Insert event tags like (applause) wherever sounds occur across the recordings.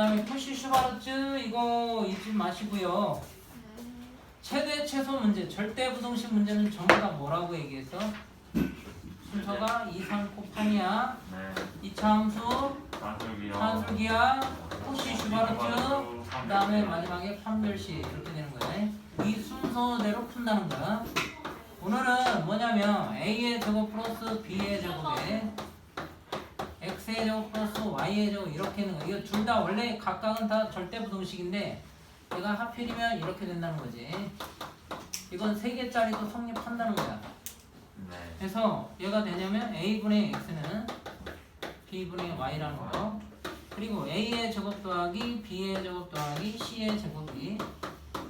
다음에 푸시 슈바르츠 이거 잊지 마시고요. 최대 최소 문제, 절대 부등식 문제는 전부 다 뭐라고 얘기해서 순서가 곱하니야, 네. 이차함수. 산술기야, 푸시 슈바르츠, 그 다음에 마지막에 판별시 이렇게 되는 거예요. 이 순서대로 푼다는 거야. 오늘은 뭐냐면 a의 제곱 플러스 b의 제곱에 x의 제곱 플러스 y의 제곱 이렇게 있는 거. 이거 둘 다 원래 각각은 다 절대 부등식인데 얘가 하필이면 이렇게 된다는 거지. 이건 세 개짜리도 성립한다는 거야. 네. 그래서 얘가 되냐면 a분의 x는 b분의 y라는 거. 그리고 a의 제곱 더하기 b의 제곱 더하기 c의 제곱이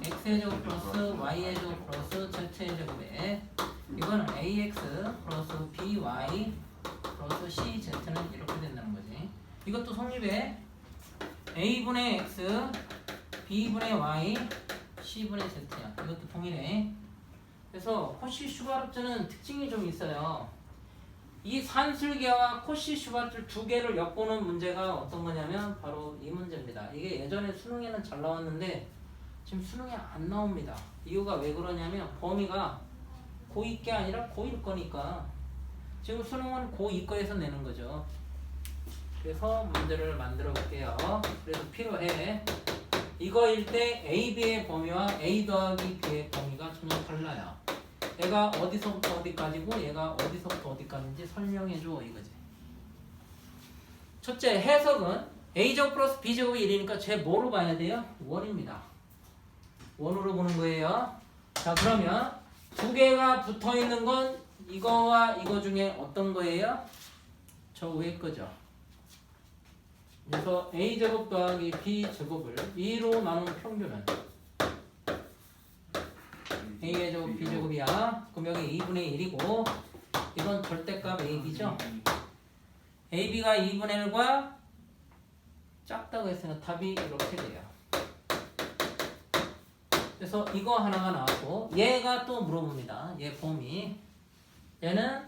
x의 제곱 플러스 y의 제곱 플러스 z의 제곱에 이거는 ax 플러스 by 플러스 cz는 이렇게 된다는 거지. 이것도 성립해. a분의 x, b분의 y, c분의 z야. 이것도 동일해. 그래서 코시 슈바르트는 특징이 좀 있어요. 이 산술계와 코시 슈바르트 두 개를 엮고는 문제가 어떤 거냐면 바로 이 문제입니다. 이게 예전에 수능에는 잘 나왔는데 지금 수능에 안 나옵니다. 이유가 왜 그러냐면 범위가 고2게 아니라 고1 거니까 지금 수능은 고2 거에서 내는 거죠. 그래서 문제를 만들어 볼게요. 그래서 필요해. 이거일 때 A, B의 범위와 A 더하기 B의 범위가 전혀 달라요. 얘가 어디서부터 어디까지고 얘가 어디서부터 어디까지인지 설명해줘 이거지. 첫째 해석은 A제곱 플러스 B제곱이 1이니까 제 뭐로 봐야 돼요? 원입니다. 원으로 보는 거예요. 자 그러면 두 개가 붙어 있는 건 이거와 이거 중에 어떤 거예요? 저 위에 거죠. 그래서 a제곱 더하기 b제곱을 2로 나눈 평균은 a의 제곱 b제곱이야. 그럼 여기 2분의 1이고 이건 절대값 ab죠. ab가 2분의 1과 작다고 했으니까 답이 이렇게 돼요. 그래서 이거 하나가 나왔고 얘가 또 물어봅니다. 얘 범위 얘는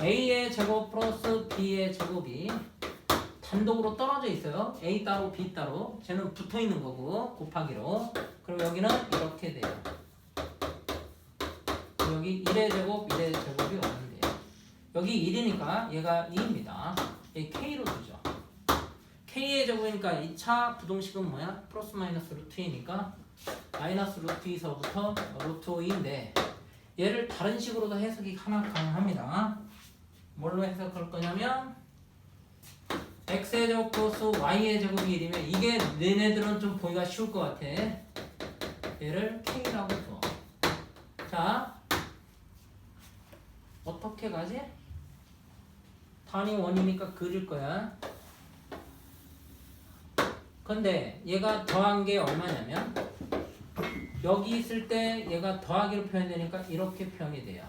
a의 제곱 플러스 b의 제곱이 단독으로 떨어져 있어요. A 따로 B 따로. 쟤는 붙어 있는 거고 곱하기로. 그럼 여기는 이렇게 돼요. 여기 1의 제곱, 1의 제곱이 없는데요. 여기 1이니까 얘가 2입니다. 얘 K로 두죠. K의 제곱이니까 2차 부동식은 뭐야? 플러스 마이너스 루트 2니까 마이너스 루트 2서부터 루트 5인데 얘를 다른 식으로도 해석이 하나 가능합니다. 뭘로 해석할 거냐면 x의 제곱 플러스 y의 제곱이 1이면 이게 너네들은 좀 보기가 쉬울 것 같아. 얘를 k라고 줘. 자, 어떻게 가지? 단위 원이니까 그릴 거야. 근데 얘가 더한 게 얼마냐면 여기 있을 때 얘가 더하기로 표현되니까 이렇게 표현이 돼요.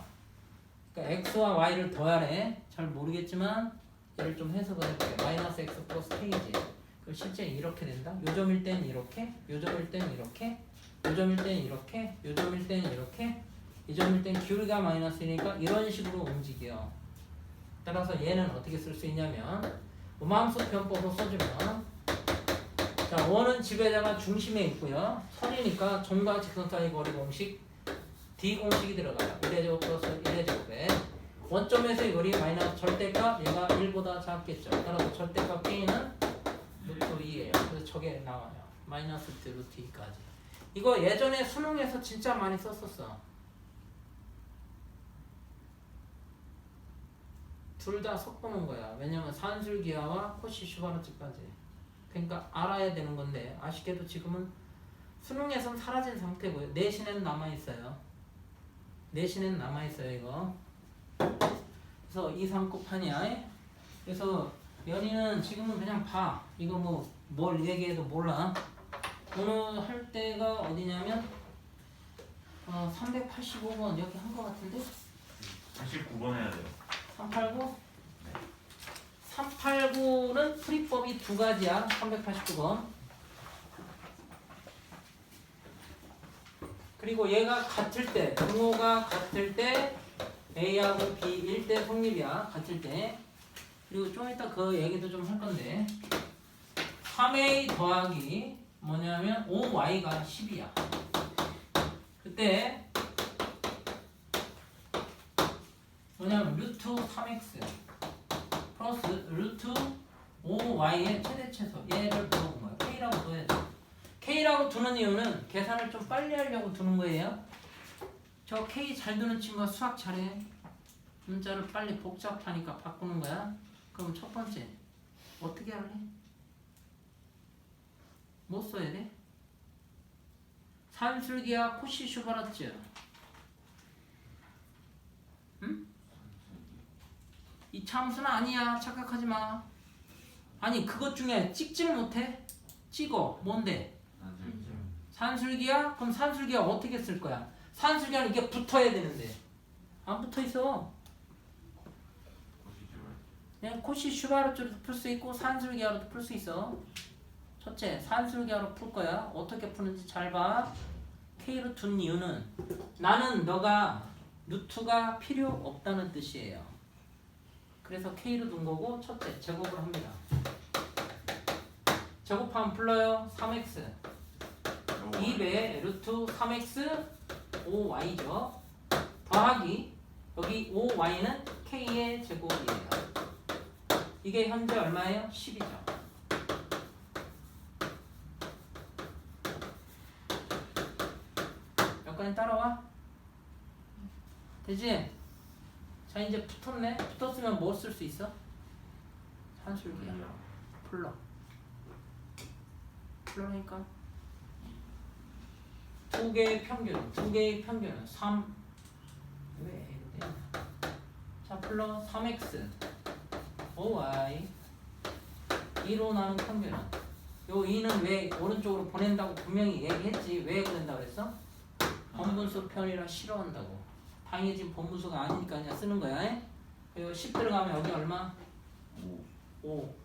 그러니까 x와 y를 더하래. 잘 모르겠지만 얘를 좀 해석을 해볼게요. 마이너스 x 플러스 k지. 그럼 실제 이렇게 된다. 요점일 땐 이렇게, 요점일 땐 이렇게, 요점일 땐 이렇게, 요점일 땐 이렇게, 이 점일 땐 기울기가 마이너스니까 이런 식으로 움직여. 따라서 얘는 어떻게 쓸 수 있냐면 음함수 편법으로 써주면 자 원은 지배자가 중심에 있고요. 선이니까 점과 직선 사이 거리 공식 D 공식이 들어가요. 1의 제곱 플러스 1의 제곱에 원점에서의 거리 마이너스 절대값 얘가 1보다 작겠죠. 따라서 절대값 K는 루트 2예요. 그래서 저게 나와요. 마이너스 루트 2까지. 이거 예전에 수능에서 진짜 많이 썼었어. 둘 다 섞어놓은 거야. 왜냐면 산술기하와 코시 슈바르츠까지. 그러니까 알아야 되는 건데 아쉽게도 지금은 수능에선 사라진 상태고요. 내신에는 남아 있어요. 내신에는 남아 있어요 이거. 그래서 이상 곱하냐? 그래서 연희는 지금은 그냥 봐. 이거 뭐 뭘 얘기해도 몰라. 오늘 할 때가 어디냐면 어, 385번 여기 한거 같은데 89번 해야 돼요. 389 389는 풀이법이 두 가지야. 389번. 그리고 얘가 같을 때, 등호가 같을 때 A하고 B일 때 성립이야. 같을 때. 그리고 좀 이따 그 얘기도 좀 할 건데 3a 더하기 뭐냐면 5y가 10이야. 그때 뭐냐면 루트 3x 플러스 루트 5y의 최대 최소 얘를 물어본 거야. k라고 둬야 돼. k라고 두는 이유는 계산을 좀 빨리 하려고 두는 거예요. 저 k 잘 두는 친구가 수학 잘해. 문자를 빨리 복잡하니까 바꾸는 거야. 그럼 첫 번째 어떻게 할래? 뭐 써야 돼? 산술기야 코시 슈바라츠 이 참수는 아니야 착각하지 마 아니 그것 중에 찍지를 못해? 찍어 뭔데? 산술기야? 그럼 산술기야 어떻게 쓸 거야? 산술기는 이게 붙어야 되는데 안 붙어 있어 그냥 코시 슈바르츠로도 풀 수 있고 산술기하로도 풀 수 있어. 첫째, 산술기하로 풀 거야. 어떻게 푸는지 잘 봐. K로 둔 이유는 나는 너가 루트가 필요 없다는 뜻이에요. 그래서 K로 둔 거고 첫째, 제곱을 합니다. 제곱하면 불러요. 3x 2배 루트 3x 5y죠. 더하기 여기 5y는 K의 제곱이에요. 이게 현재 얼마예요? 10이죠. 여기까지 따라와. 되지? 자 이제 붙었네. 붙었으면 뭐 쓸 수 있어? 산술기야. 풀러. 풀러니까 두 개의 평균, 두 개의 평균은 3. 왜? 자 풀러 3x 5y 2로 나눈 평균은 요 2는 왜 오른쪽으로 보낸다고 분명히 얘기했지 왜 그런다고 그랬어? 번분수 편이라 싫어한다고 당연히 지금 번분수가 아니니까 그냥 쓰는 거야 에? 그리고 10 들어가면 여기 얼마? 5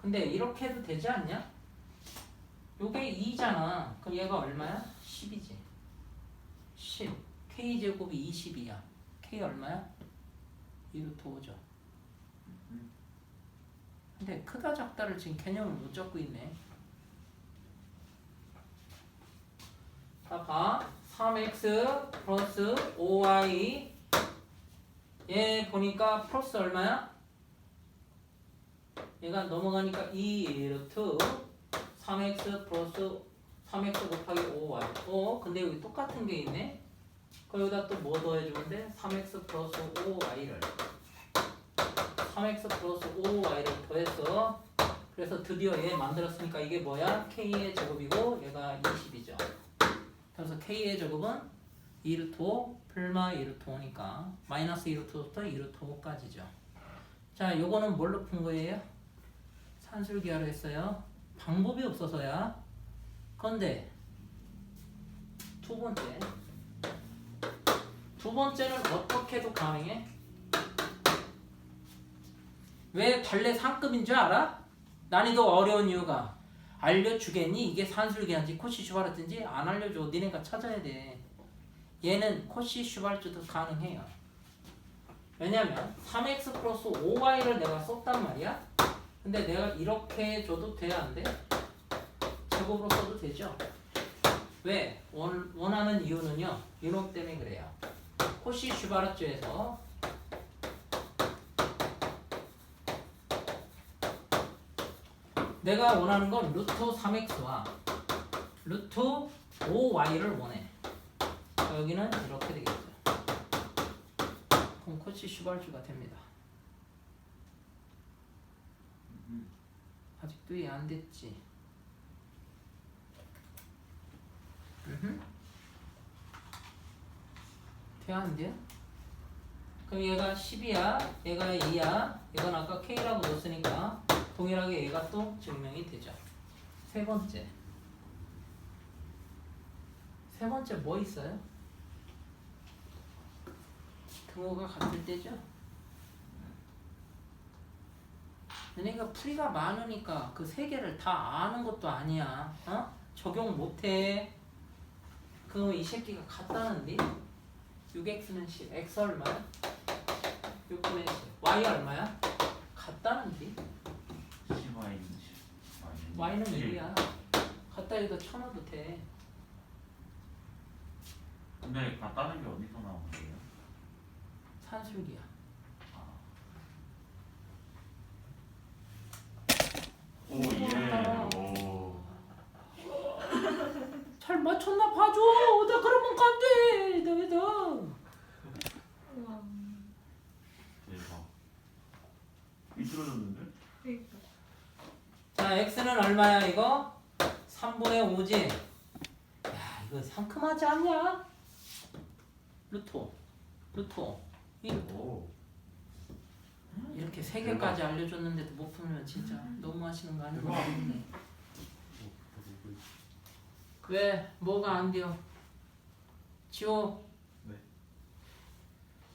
근데 이렇게 해도 되지 않냐? 요게 2잖아 그럼 얘가 얼마야? 10이지 10 k제곱이 20이야 k 얼마야? 2루트 5죠 근데 크다 작다를 지금 개념을 못 잡고 있네. 자, 봐. 3x 플러스 5y 얘 보니까 플러스 얼마야? 얘가 넘어가니까 2 루트 3x 플러스 3x 곱하기 5y 어? 근데 여기 똑같은 게 있네? 거기다 또 뭐 더해주는데 3x 플러스 5y를 3x 플러스 5y를 더했어. 그래서 드디어 얘 만들었으니까 이게 뭐야? k의 제곱이고 얘가 20이죠. 그래서 k의 제곱은 2루트 5 플마 2루트 5니까 마이너스 2루트 5부터 2루트 5까지죠. 자, 요거는 뭘로 푼 거예요? 산술기하로 했어요. 방법이 없어서야. 건데 두 번째 두 번째는 어떻게 해도 가능해? 왜 발레 상급인 줄 알아? 난이도 어려운 이유가 알려주겠니? 이게 산술기한지 코시 슈바르트인지 안 알려줘. 니네가 찾아야 돼. 얘는 코시 슈바르트도 가능해요. 왜냐면 3x 플러스 5y를 내가 썼단 말이야. 근데 내가 이렇게 줘도 돼야 안 돼? 제곱으로 써도 되죠? 왜? 원, 원하는 이유는요. 이놈 때문에 그래요. 코시 슈바르트에서 내가 원하는 건 루트 3x와 루트 5y를 원해. 자, 여기는 이렇게 되겠죠. 그럼 코치 슈발주가 됩니다. 아직도 이해 안 됐지? 음흠. 돼야 안 돼요? 그럼 얘가 10이야, 얘가 2야, 이건 아까 k라고 넣었으니까 동일하게 얘가 또 증명이 되죠. 세 번째. 세 번째 뭐 있어요? 등호가 같을 때죠? 너네가 풀이가 많으니까 그 세 개를 다 아는 것도 아니야. 어? 적용 못해. 그럼 이 새끼가 같다는데? 6x는 10, x 얼마야? 6분의 10. y 얼마야? 같다는데? 10y y는 몇이야? 갖다 여기다 쳐놔도 돼. 근데 갔다는 게 어디서 나온 거예요? 산술기야. 오 예. 오. (laughs) 잘 맞췄나 봐줘. 나 그러면 안 돼. 너희들. 우와. 대박. 미끄러졌는데? 그러니까. 자, x는 얼마야 이거? 3분의 5지. 야, 이거 상큼하지 않냐? 루토. 루토. 1. 오. 이렇게 세 개까지 알려줬는데도 못 풀면 진짜 너무 하시는 거 아니야? 대박. 왜? 뭐가 안 돼요? 지호. 네.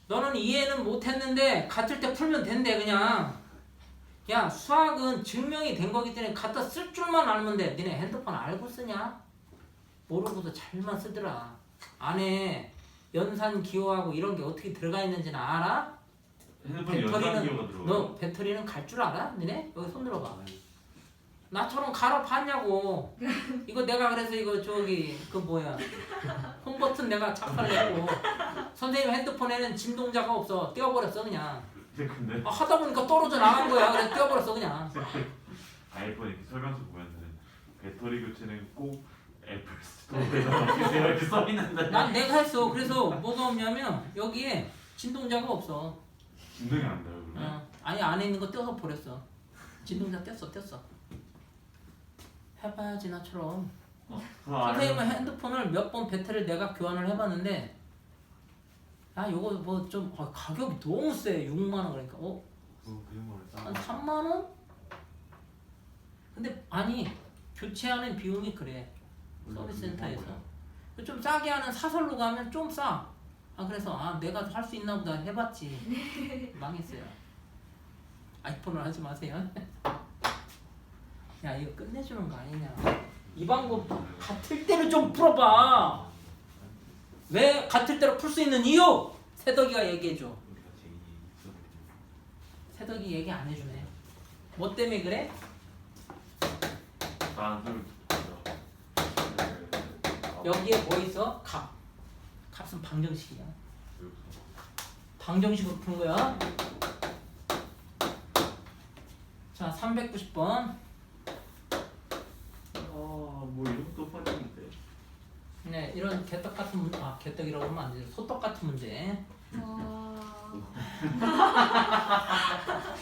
너는 이해는 못했는데 같을 때 풀면 된대 그냥. 야 수학은 증명이 된 거기 때문에 갖다 쓸 줄만 알면 돼. 니네 핸드폰 알고 쓰냐? 모르고도 잘만 쓰더라. 안에 연산 기호하고 이런 게 어떻게 들어가 있는지는 알아? 핸드폰 연산 기호가 들어가요. 너 배터리는 갈 줄 알아? 니네? 여기 손 들어봐. 나처럼 갈아봤냐고. 이거 내가 그래서 이거 저기 그 뭐야 홈 버튼 내가 작살냈고 선생님 핸드폰에는 진동자가 없어 떼어버렸어 그냥. 근데 아, 하다 보니까 떨어져 나간 거야. 그래서 떼어버렸어 그냥. (laughs) 아이폰 이렇게 설명서 보면은 배터리 교체는 꼭 애플 스토어에서 이렇게 써 있는데 난 내가 했어. 그래서 뭐가 없냐면 여기에 진동자가 없어. 진동이 안 나요 그러면? 어, 아니 안에 있는 거 떼어서 버렸어. 진동자 뗐어 뗐어. 해봐야지 나처럼. 그 안에 선생님은 핸드폰을 몇 번 배터리를 내가 교환을 해봤는데 야 요거 뭐좀 가격이 너무 세 6만 원 그러니까 어? 그 정도를 한 싸 3만 원? 근데 아니 교체하는 비용이 그래 서비스 센터에서 좀 싸게 하는 사설로 가면 좀 싸. 아 그래서 아 내가 할 수 있나 보다 해봤지 (laughs) 망했어요. 아이폰을 하지 마세요. (laughs) 야 이거 끝내주는 거 아니냐? 이 방법 같을 때를 좀 풀어봐. 왜 같을 때로 풀 수 있는 이유? 세덕이가 얘기해줘. 세덕이 얘기 안 해주네. 뭐 때문에 그래? 난술 여기에 뭐 있어? 값. 값은 방정식이야. 방정식으로 푸는 거야. 자, 390번. 아뭐 이런 것도 빠지는데 네, 이런 개떡 같은 문제, 아, 개떡이라고 하면 안 되죠. 소떡 같은 문제. 와. (laughs)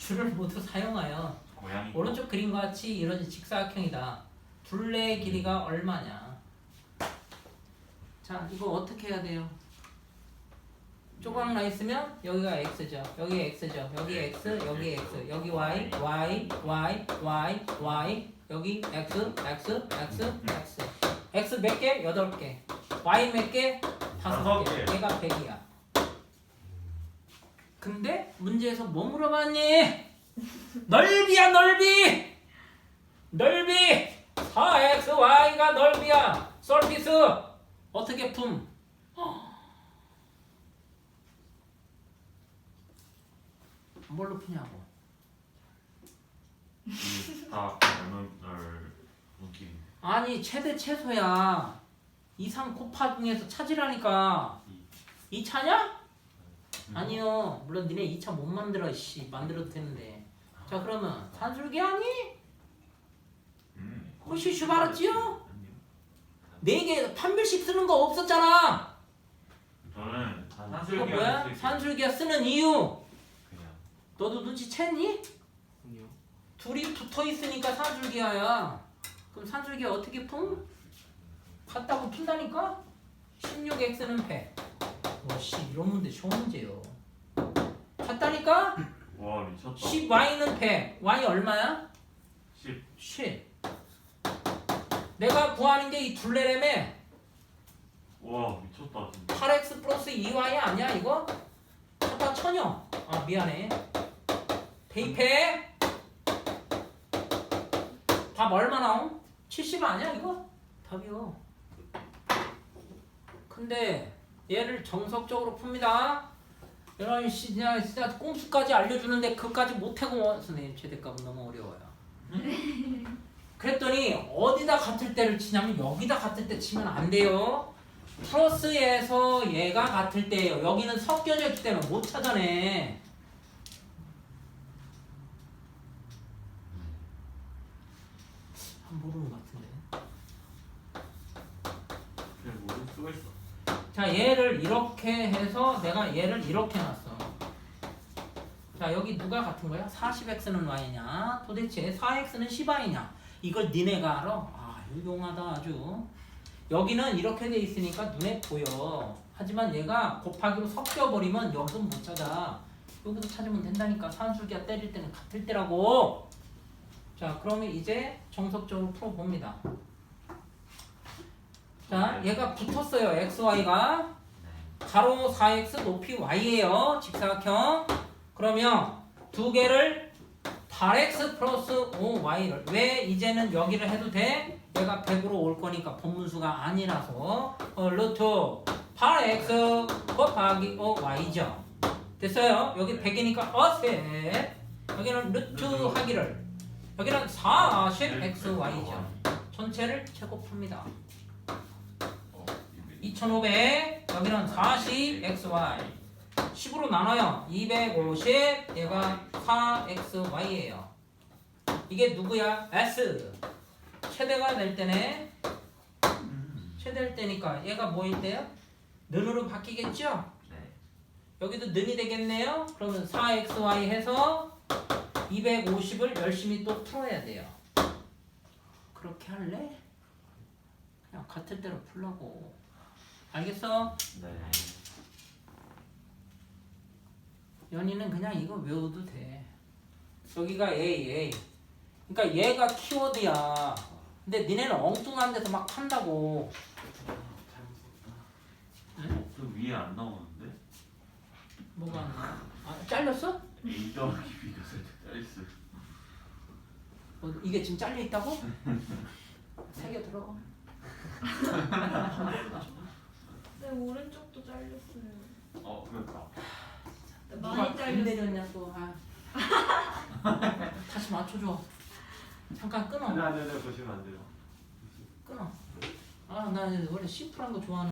줄을 모두 사용하여 고양이 오른쪽 그림과 같이 이루어진 직사각형이다. 둘레의 길이가 얼마냐? 자, 이거 어떻게 해야 돼요? 조각 나 있으면 여기가 x죠. 여기 x죠. 여기 x, 여기 x, 여기 y, y, y, y, y, 여기 x, x, x, x. x 몇 개? 여덟 개. y 몇 개? 다섯 다섯 개. 개. 얘가 100이야. 근데 문제에서 뭐 물어봤니? 넓이야 넓이 넓이 4xy가 넓이야 서피스 어떻게 품 뭘로 푸냐고 다얼 아니 최대 최소야. 이상 곱하 중에서 찾으라니까. 2차냐? 아니요. 물론 니네 2차 못 만들어 씨. 만들어도 되는데. 자 그러면 산술기 아니? 음. 혹시 슈바르지요? 네개 판별식 쓰는 거 없었잖아. 저는 그거 산술기 뭐야? 산술기가 쓰는 이유? 그냥. 너도 눈치챘니? 둘이 붙어 있으니까 산술기야야 그럼 산술기 어떻게 품? 같다고 푼다니까? 16x는 100 와씨 이런 문제 쉬운 문제요 같다니까? 와 미쳤다 10y는 100 y 얼마야? 10 10 내가 구하는 게 이 둘레램에 와 미쳤다 진짜 8x 플러스 2y 아니야 이거? 아까 천여 아 미안해 대입해 답 얼마 나옴? 70 아니야 이거? 답이요 근데 얘를 정석적으로 풉니다 씨 그냥 진짜 꼼수까지 알려주는데 그까지 못하고 선생님 최대값은 너무 어려워요 그랬더니 어디다 같을 때를 치냐면 여기다 같을 때 치면 안 돼요. 플러스에서 얘가 같을 때예요. 여기는 섞여져 있기 때문에 못 찾아내. 한 모르는 것 같은데. 그냥 모르 쓰고 있어. 자 얘를 이렇게 해서 내가 얘를 이렇게 놨어. 자 여기 누가 같은 거야? 40x는 y냐? 도대체 4x는 10y냐? 이걸 니네가 알아? 아 유용하다 아주. 여기는 이렇게 돼 있으니까 눈에 보여. 하지만 얘가 곱하기로 섞여버리면 여기서 못 찾아. 여기서 찾으면 된다니까. 산술기가 때릴 때는 같을 때라고. 자 그러면 이제 정석적으로 풀어봅니다 자 얘가 붙었어요. Xy가. 가로 4x 높이 y예요. 직사각형. 그러면 두 개를 8x 플러스 5y를. 왜 이제는 여기를 해도 돼? 얘가 100으로 올 거니까 본문수가 아니라서. 어, 루트 8x 곱하기 5y죠. 됐어요? 여기 100이니까 어셋 여기는 루트 하기를. 여기는 40xy죠. 전체를 제곱합니다. 어, 2500 여기는 40xy 10으로 나눠요 250 얘가 4xy예요 이게 누구야? s 최대가 될 때네 최대일 때니까 얘가 뭐일 때요? 는으로 바뀌겠죠? 네. 여기도 는이 되겠네요 그러면 4xy 해서 250을 열심히 또 풀어야 돼요 그렇게 할래? 그냥 같을 대로 풀라고 알겠어? 네. 연희는 그냥 이거 외워도 돼. 여기가 A, A. 그러니까 얘가 키워드야. 근데 니네는 엉뚱한 데서 막 판다고. 그 위에 안 나오는데? 뭐가 안 나와? 아, 잘렸어? A 더하기 B가 살짝 짜있어. 어, 이게 지금 잘려 있다고? (laughs) 새겨 들어. (laughs) 네, 오른쪽도 잘렸어요. 어, 그렇다. 누가 많이 안 잘렸어요. 내렸냐 또. 아. (laughs) 다시 맞춰줘. 잠깐 끊어. 아니 아니 아니 보시면 안 돼요. 끊어. 아, 나 원래 심플한 거 좋아하는.